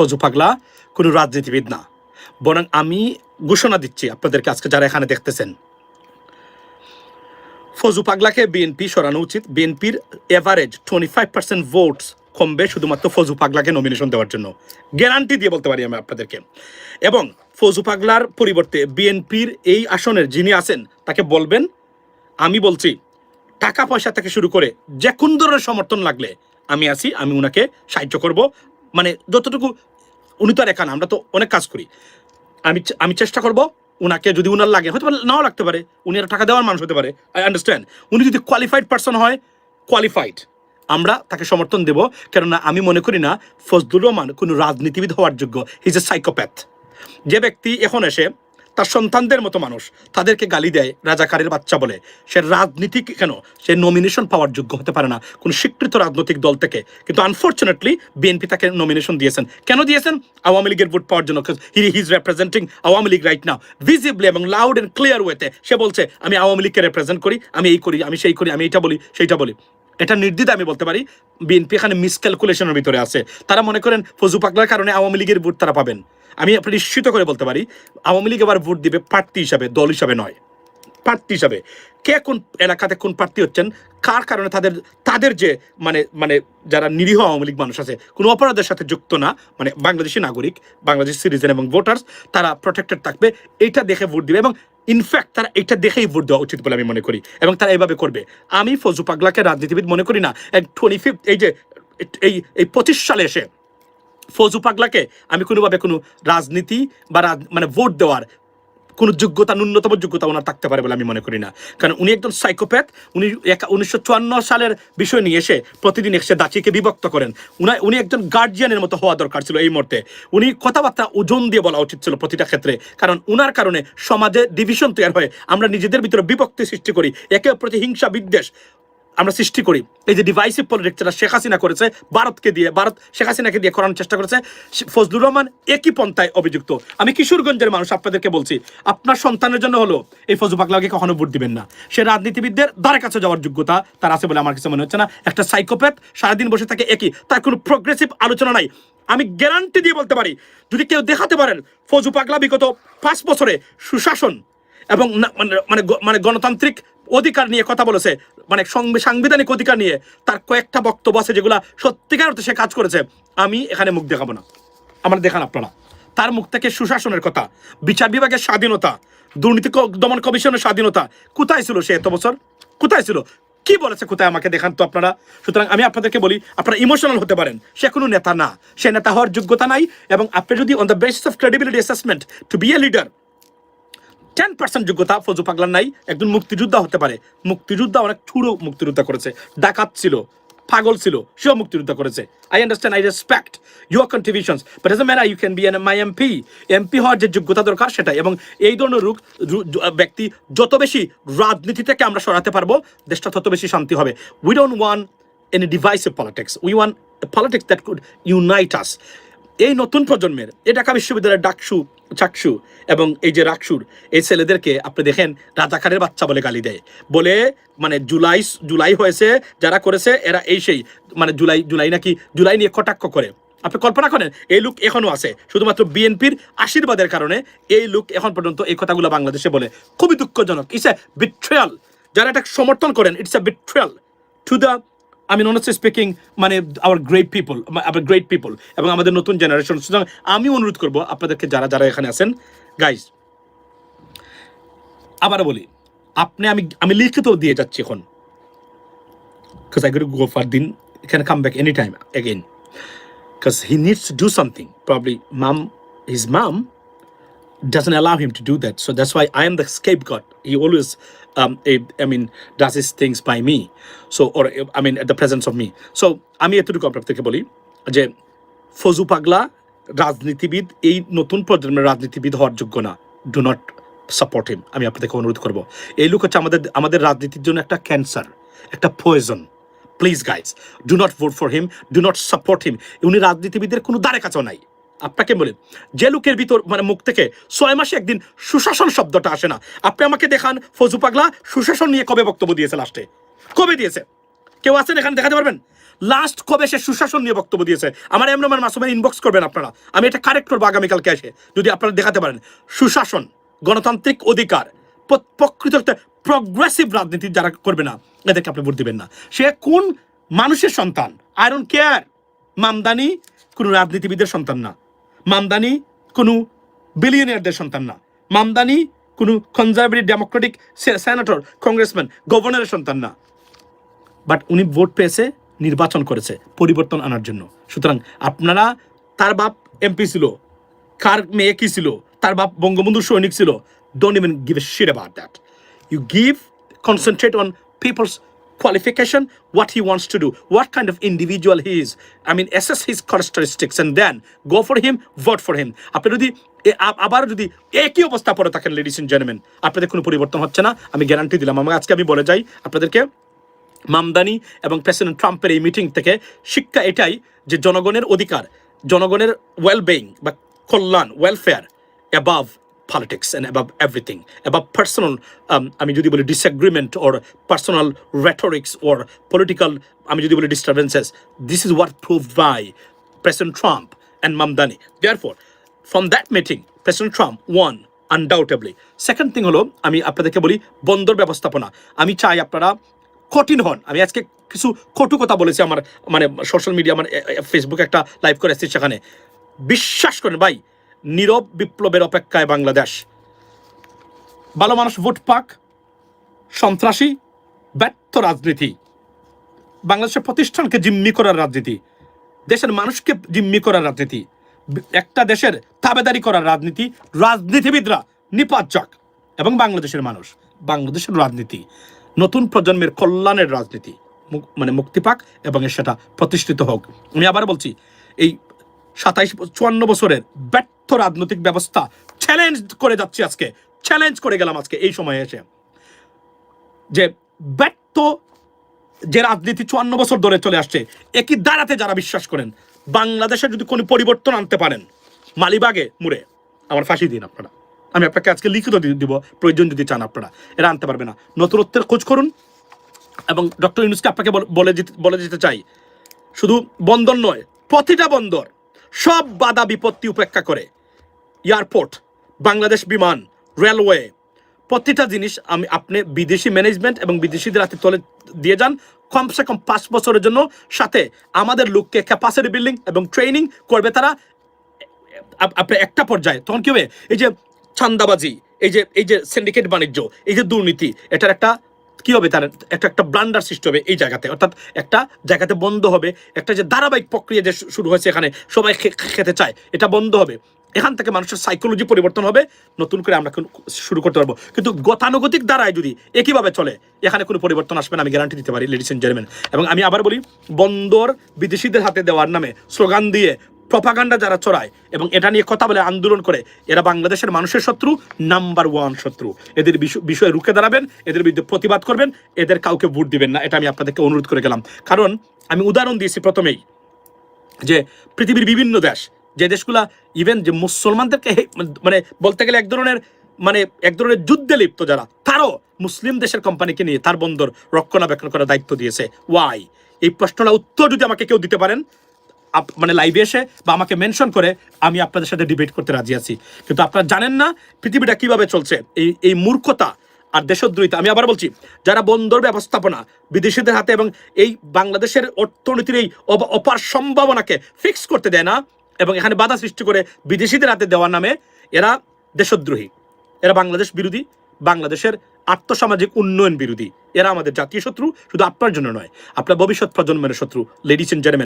ফজু পাগলা, কোনো রাজনীতিবিদ না। বরং আমি ঘোষণা দিচ্ছি আপনাদেরকে আজকে যারা এখানে দেখতেছেন। ফজু পাগলাকে বিএনপি সরানো উচিত। বিএনপির average twenty five percent votes কমবে শুধুমাত্র ফজু পাগলাকে নমিনেশন দেওয়ার জন্য। গ্যারান্টি দিয়ে বলতে পারি আমি আপনাদেরকে। এবং ফজু পাগলার পরিবর্তে বিএনপির এই আসনের যিনি আছেন, তাকে বলবেন, আমি বলছি, টাকা পয়সা থেকে শুরু করে যে কোন ধরনের সমর্থন লাগলে আমি আছি, আমি ওনাকে সাহায্য করব। মানে যতটুকু উনি তো আর একা না, আমরা তো অনেক কাজ করি। আমি আমি চেষ্টা করব উনাকে যদি উনার লাগে হয়তো নাও লাগতে পারে, উনি আর টাকা দেওয়ার মানুষ হতে পারে আই আন্ডারস্ট্যান্ড উনি যদি কোয়ালিফাইড পার্সন হয় কোয়ালিফাইড আমরা তাকে সমর্থন দেব, কেননা আমি মনে করি না, ফজলুর রহমান কোনো রাজনীতিবিদ হওয়ার যোগ্য হিজ এ সাইকোপ্যাথ যে ব্যক্তি এখন এসে তার সন্তানদের মতো মানুষ। তাদেরকে গালি দেয়, রাজাকারের বাচ্চা বলে। সে রাজনীতি কেন? সে নমিনেশন পাওয়ার যোগ্য হতে পারে না। কোনো স্বীকৃত রাজনৈতিক দল থেকে। কিন্তু আনফর্চুনেটলি বিএনপি তাকে নমিনেশন দিয়েছেন। কেন দিয়েছেন? আওয়ামী লীগের ভোট পাওয়ার জন্য। He is representing Awami League right now visibly এবং লাউড অ্যান্ড ক্লিয়ার ওয়েতে সে বলছে, আমি আওয়ামী লীগকে রেপ্রেজেন্ট করি, আমি এই করি, আমি সেই করি, আমি এইটা বলি, সেইটা বলি। এটা নির্দ্বিধা আমি বলতে পারি, বিএনপি এখানে মিসক্যালকুলেশনের ভিতরে আছে। তারা মনে করেন ফজু পাগলার কারণে আওয়ামী লীগের ভোট তারা পাবেন। আমি আপনি নিশ্চিত করে বলতে পারি, আওয়ামী লীগ এবার ভোট দিবে প্রার্থী হিসাবে, দল হিসাবে নয়। প্রার্থী হিসাবে। কে কোন এলাকাতে কোন প্রার্থী হচ্ছেন? কার কারণে তাদের তাদের যে মানে মানে যারা নিরীহ আওয়ামী লীগ মানুষ আছে, কোনো অপরাধের সাথে যুক্ত না মানে বাংলাদেশি নাগরিক, বাংলাদেশ সিটিজেন এবং ভোটার্স তারা প্রোটেক্টেড থাকবে, এইটা দেখে ভোট দিবে এবং ইনফ্যাক্ট তারা এটা দেখেই ভোট দেওয়া উচিত বলে আমি মনে করি এবং তারা এইভাবে করবে। আমি ফজু পাগলাকে রাজনীতিবিদ মনে করি না টোয়েন্টি ফিফথ এই যে, এই এই পঁচিশ সালে এসে ফজু পাগলাকে আমি কোনোভাবে কোনো রাজনীতি বা মানে ভোট দেওয়ার কোনো যোগ্যতা, ন্যূনতম যোগ্যতা ওনার থাকতে পারে বলে আমি মনে করি না। কারণ উনি একজন সাইকোপ্যাথ উনি উনিশশো চুয়ান্ন সালের বিষয় নিয়ে এসে প্রতিদিন এসে দাচিকে বিভক্ত করেন। উনি উনি একজন গার্জিয়ানের মতো হওয়া দরকার ছিল এই মুহূর্তে। উনি কথাবার্তা ওজন দিয়ে বলা উচিত ছিল প্রতিটা ক্ষেত্রে। কারণ উনার কারণে সমাজে ডিভিশন তৈরি হয় আমরা নিজেদের ভিতরে বিভক্তি সৃষ্টি করি, একে প্রতি হিংসা বিদ্বেষ। আমরা সৃষ্টি করি। এই যে ডিভাইসিভ পলিটিক্স যেটা শেখ হাসিনা করেছে, ভারতকে দিয়ে, ভারত শেখ হাসিনাকে দিয়ে করানোর চেষ্টা করেছে ফজলুর রহমান একই পন্থায় অভিযুক্ত। আমি কিশোরগঞ্জের মানুষ আপনাদেরকে বলছি, আপনার সন্তানের জন্য হলো, এই ফজু পাগলাকে কখনো ভোট দিবেন না। সে রাজনীতিবিদদের দ্বারে কাছে যাওয়ার যোগ্যতা তার আছে বলে আমার কিছু মনে হচ্ছে না। একটা সাইকোপ্যাথ সারাদিন বসে থাকে একই, তার কোনো প্রোগ্রেসিভ আলোচনা নাই। আমি গ্যারান্টি দিয়ে বলতে পারি, যদি কেউ দেখাতে পারেন ফজু পাগলা বিগত পাঁচ বছরে সুশাসন এবং মানে মানে মানে গণতান্ত্রিক অধিকার নিয়ে কথা বলেছে মানে সাংবিধানিক অধিকার নিয়ে তার কয়েকটা বক্তব্য আছে যেগুলা সত্যিকার অর্থে সে কাজ করেছে। আমি এখানে মুখ দেখাবো না। আমার দেখান আপনারা। তার মুখ থেকে সুশাসনের কথা, বিচার বিভাগের স্বাধীনতা, দুর্নীতি দমন কমিশনের স্বাধীনতা, কোথায় ছিল সে এত বছর? কোথায় ছিল? কি বলেছে কোথায় আমাকে দেখান তো আপনারা? সুতরাং আমি আপনাদেরকে বলি, আপনারা ইমোশনাল হতে পারেন। সে কোনো নেতা না। সে নেতা হওয়ার যোগ্যতা নাই এবং আপনি যদি on the basis of credibility assessment to be a leader ten percent যোগ্যতা ফজু পাগলার নাই, একজন মুক্তিযোদ্ধা হতে পারে। মুক্তিযোদ্ধা অনেক ছুড়ো মুক্তিযোদ্ধা করেছে। ডাকাত ছিল, পাগল ছিল, সেও মুক্তিযোদ্ধা করেছে। I understand I respect your contributions but as a man you can be an my MP MP হওয়ার যে যোগ্যতা দরকার সেটাই, এবং এই ধরনের রূপ রু- জ- ব্যক্তি যত বেশি রাজনীতি থেকে আমরা সরাতে পারব, দেশটা তত বেশি শান্তি হবে। We don't want any divisive politics we want politics that could unite us এই নতুন প্রজন্মের, এই ঢাকা বিশ্ববিদ্যালয়ের ডাকসু, চাকসু এবং এই যে রাকসুর, এই ছেলেদেরকে আপনি দেখেন রাজাকারের বাচ্চা বলে গালি দেয়। বলে মানে জুলাই জুলাই হয়েছে, যারা করেছে, এরা এই সেই মানে জুলাই জুলাই নাকি জুলাই নিয়ে কটাক্ষ করে। আপনি কল্পনা করেন, এই লোক এখনও আছে। শুধুমাত্র বিএনপির আশীর্বাদের কারণে এই লোক এখন পর্যন্ত এই কথাগুলো বাংলাদেশে বলে। খুবই দুঃখজনক, ইটস এ বিট্রেয়াল যারা এটা সমর্থন করেন, it's a betrayal to the I mean honestly speaking মানে our great people our great people এবং আমাদের নতুন জেনারেশন সুতরাং আমি অনুরোধ করব আপনাদেরকে, যারা যারা এখানে আছেন গাইজ আবার বলি, আপনি আমি আমি লিখিত দিয়ে যাচ্ছি এখন। Because I got to go for din, can come back anytime again because he needs to do something. Mom doesn't allow him to do that. So that's why I am the scapegoat. He always, um, eh, I mean, does his things by me. So, or eh, I mean, at the presence of me. So, আমি এতটুকু আপনাদেরকে বলি যে ফজু পাগলা রাজনীতিবিদ এই নতুন প্রজন্মের রাজনীতিবিদ হওয়ার যোগ্য না ডু নট সাপোর্ট হিম আমি আপনাদেরকে অনুরোধ করব এই লোক হচ্ছে আমাদের আমাদের রাজনীতির জন্য একটা ক্যান্সার একটা poison please guys do not vote for him do not support him উনি রাজনীতিবিদের কোনো দ্বারে কাছেও নাই আপনাকে বলি, যে লোকের ভিতর মানে মুখ থেকে ছয় মাসে একদিন সুশাসন শব্দটা আসে না। আপনি আমাকে দেখান, ফজু পাগলা সুশাসন নিয়ে কবে বক্তব্য দিয়েছে লাস্টে কবে দিয়েছে? কেউ আছেন এখানে দেখাতে পারবেন? লাস্ট কবে সে সুশাসন নিয়ে বক্তব্য দিয়েছে? আমার এমন আমার মাসুমের ইনবক্স করবেন আপনারা। আমি এটা কারেক্ট করব আগামীকালকে এসে, যদি আপনারা দেখাতে পারেন। সুশাসন, গণতান্ত্রিক অধিকার প্রকৃত প্রগ্রেসিভ রাজনীতি যারা করবে না, এদেরকে আপনি ভোট দিবেন না। সে কোন মানুষের সন্তান? ডোন্ট কেয়ার মামদানি, কোনো রাজনীতিবিদের সন্তান না। মামদানি কোনো বিলিয়নিয়ারদের সন্তান না। মামদানি কোনো কনজারভেটিভ ডেমোক্রেটিক সেনেটর কংগ্রেসম্যান গভর্নরের সন্তান না। বাট উনি ভোট পেয়েছে, নির্বাচন করেছে, পরিবর্তন আনার জন্য। সুতরাং আপনারা, তার বাপ এমপি ছিল, কার মেয়ে কি ছিল, তার বাপ বঙ্গবন্ধু সৈনিক ছিল don't even give a shit about that you give concentrate on people's qualification, what he wants to do, what kind of individual he is. I mean, assess his characteristics and then go for him, vote for him. আপনি যদি আবার যদি একই অবস্থা পরে থাকেন ladies and gentleman আপনাদের কোনো পরিবর্তন হচ্ছে না আমি গ্যারান্টি দিলাম আমি আজকে আমি বলে যাই আপনাদেরকে মামদানি এবং প্রেসিডেন্ট ট্রাম্পের এই মিটিং থেকে শিক্ষা এটাই যে জনগণের অধিকার জনগণের ওয়েলবেইং বা কল্যাণ welfare above politics and above everything above personal আমি যদি বলি disagreement or personal rhetorics or political আমি যদি বলি disturbances this is what prove by president Trump and Mamdani therefore from that meeting president Trump won undoubtedly second thing হলো, আমি আপনাদেরকে বলি বন্দর ব্যবস্থাপনা। আমি চাই আপনারা কঠিন হন। আমি আজকে কিছু কটু কথা বলেছি আমার মানে সোশ্যাল মিডিয়া আমার ফেসবুকে একটা লাইভ করে এসেছি সেখানে। বিশ্বাস করেন ভাই নীরব বিপ্লবের অপেক্ষায় বাংলাদেশ। ভালো মানুষ ভোট পাক, সন্ত্রাসী, ব্যর্থ রাজনীতি। বাংলাদেশের প্রতিষ্ঠানকে জিম্মি করার রাজনীতি। দেশের মানুষকে জিম্মি করার রাজনীতি। একটা দেশের তাবেদারি করার রাজনীতি। রাজনীতিবিদরা নিপাত এবং বাংলাদেশের মানুষ। বাংলাদেশের রাজনীতি। নতুন প্রজন্মের কল্যাণের রাজনীতি। মানে মুক্তি পাক এবং সেটা প্রতিষ্ঠিত হোক। আমি আবার বলছি, এই সাতাইশ চুয়ান্ন বছরের ব্যর্থ রাজনৈতিক ব্যবস্থা চ্যালেঞ্জ করে যাচ্ছি আজকে চ্যালেঞ্জ করে গেলাম আজকে, এই সময়ে এসে। যে ব্যর্থ যে রাজনীতি চুয়ান্ন বছর ধরে চলে আসছে, একই দাঁড়াতে যারা বিশ্বাস করেন, বাংলাদেশে যদি কোনো পরিবর্তন আনতে পারেন, মালিবাগে মুড়ে, আমার ফাঁসি দিন আপনারা। আমি আপনাকে আজকে লিখিত দিব, প্রয়োজন যদি চান আপনারা, এরা আনতে পারবে না। নতুনত্বের খোঁজ করুন, এবং ডক্টর ইউনুসকে আপনাকে বলে বলে যেতে চাই। শুধু বন্দর নয়, প্রতিটা বন্দর সব বাধা বিপত্তি উপেক্ষা করে। এয়ারপোর্ট, বাংলাদেশ বিমান, রেলওয়ে, প্রতিটা জিনিস আমি আপনি বিদেশি ম্যানেজমেন্ট এবং বিদেশিদের হাতে তলে দিয়ে যান। কমসে কম পাঁচ বছরের জন্য সাথে আমাদের লোককে ক্যাপাসিটি বিল্ডিং এবং ট্রেনিং করবে তারা। আপনি একটা পর্যায়ে, তখন কি হবে? এই যে চান্দাবাজি এই যে এই যে সিন্ডিকেট বাণিজ্য, এই যে দুর্নীতি, এটার একটা কি হবে তার একটা একটা ব্লান্ডার সৃষ্টি হবে এই জায়গাতে। অর্থাৎ একটা জায়গাতে বন্ধ হবে, একটা যে ধারাবাহিক প্রক্রিয়া যে শুরু হয়েছে এখানে, সবাই খেতে চায়, এটা বন্ধ হবে। এখান থেকে মানুষের সাইকোলজি পরিবর্তন হবে, নতুন করে আমরা শুরু করতে পারব। কিন্তু গতানুগতিক দ্বারায় যদি একইভাবে চলে, এখানে কোনো পরিবর্তন আসবে না, আমি গ্যারান্টি দিতে পারি লেডিস এন্ড জেন্টলম্যান এবং আমি আবার বলি, বন্দর বিদেশিদের হাতে দেওয়ার নামে স্লোগান দিয়ে প্রপাগান্ডা যারা চড়ায় এবং এটা নিয়ে কথা বলে আন্দোলন করে, এরা বাংলাদেশের মানুষের শত্রু, নাম্বার ওয়ান শত্রু। এদের বিষয়ে রুখে দাঁড়াবেন, এদের বিরুদ্ধে প্রতিবাদ করবেন, এদের কাউকে ভোট দিবেন না, এটা আমি আপনাদেরকে অনুরোধ করে গেলাম। কারণ আমি উদাহরণ দিয়েছি প্রথমেই যে পৃথিবীর বিভিন্ন দেশ, যে দেশগুলা ইভেন যে মুসলমানদেরকে মানে বলতে গেলে এক ধরনের মানে এক ধরনের যুদ্ধে লিপ্ত যারা, তারও মুসলিম দেশের কোম্পানিকে নিয়ে তার বন্দর রক্ষণাবেক্ষণ করার দায়িত্ব দিয়েছে। ওয়াই এই প্রশ্নটা উত্তর যদি আমাকে কেউ দিতে পারেন মানে লাইভে এসে বা আমাকে মেনশন করে আমি আপনাদের সাথে ডিবেট করতে রাজি আছি। কিন্তু আপনারা জানেন না পৃথিবীটা কীভাবে চলছে, এই এই মূর্খতা আর দেশদ্রোহিতা। আমি আবার বলছি, যারা বন্দর ব্যবস্থাপনা বিদেশিদের হাতে এবং এই বাংলাদেশের অর্থনীতির এই অপার সম্ভাবনাকে ফিক্স করতে দেয় না এবং এখানে বাধা সৃষ্টি করে বিদেশিদের হাতে দেওয়ার নামে এরা দেশদ্রোহী। এরা বাংলাদেশ বিরোধী, বাংলাদেশের আর্থসামাজিক উন্নয়ন বিরোধী। এরা আমাদের জাতীয় শত্রু, শুধু আপনার জন্য নয়, আপনার ভবিষ্যৎ প্রজন্মের শত্রু লেডিস এন্ড জেন্টলম্যান